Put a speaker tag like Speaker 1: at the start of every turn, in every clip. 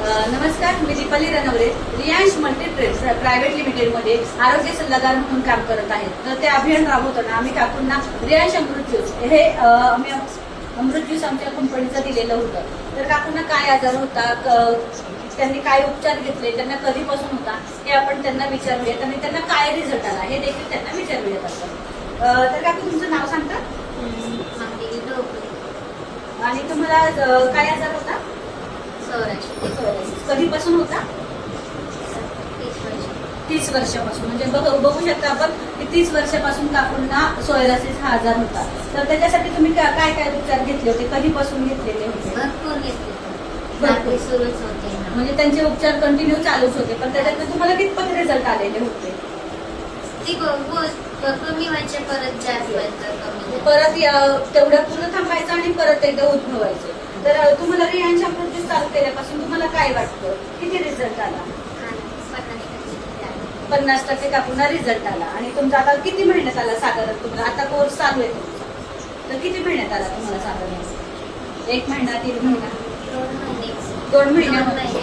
Speaker 1: नमस्कार मी Deepali Ranware Riyansh multi trades private लिमिटेडमध्ये आरोग्य सल्लागार म्हणून काम करत आहे. तर ते अभियान राबवताना आम्ही काकूंना रियांश अमृत ज्यूस हे आम्ही अमृत ज्यूस आमच्या कंपनीचं दिलेलं होतं. तर काकूंना काय आजार होता त्यांनी काय उपचार घेतले त्यांना कधीपासून होता हे आपण त्यांना विचारूयात आणि त्यांना काय रिझल्ट आला हे देखील त्यांना विचारूयात आपण. तर काकू तुमचं नाव सांगता? आणि तुम्हाला काय आजार होता? कधीपासून होता?
Speaker 2: तीस वर्ष
Speaker 1: तीस वर्षापासून. म्हणजे बघ बघू शकता आपण की तीस वर्षापासून काकूंना सोयरासिस हा आजार होता. तर त्याच्यासाठी तुम्ही काय काय उपचार घेतले होते? कधीपासून घेतलेले होते?
Speaker 2: भरपूर घेतले
Speaker 1: म्हणजे त्यांचे उपचार कंटिन्यू चालूच होते पण त्याच्यात तुम्हाला कितपत रिझल्ट आलेले होते?
Speaker 2: कमी व्हायचे परत जास्त.
Speaker 1: परत या- तेवढं पूर्ण थांबायचं आणि परत एकदा उद्भवायचं. तर तुम्हाला रियांच्या प्रोजेक्ट चालू केल्यापासून तुम्हाला काय वाटतं? किती रिझल्ट आला?
Speaker 2: पन्नास टक्के
Speaker 1: का पुन्हा रिझल्ट आला? आणि तुमचा आता किती महिन्यात आला साधारण तुम्हाला? आता कोर्स चालू आहे तुमचा. तर किती महिन्यात आला तुम्हाला साधारण? एक महिना तीन महिना?
Speaker 2: दोन
Speaker 1: महिन्यामध्ये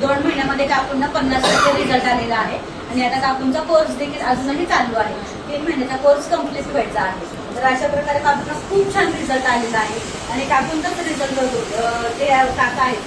Speaker 1: दोन महिन्यामध्ये काकूंना पन्नास टक्के रिझल्ट आलेला आहे. आणि आता काकूंचा कोर्स देखील अजूनही चालू आहे. तीन महिन्याचा कोर्स कंप्लीट व्हायचा आहे. तर अशा प्रकारे काकूंना खूप छान रिझल्ट आलेला आहे. आणि काकूंचाच रिझल्ट ते काका आहेत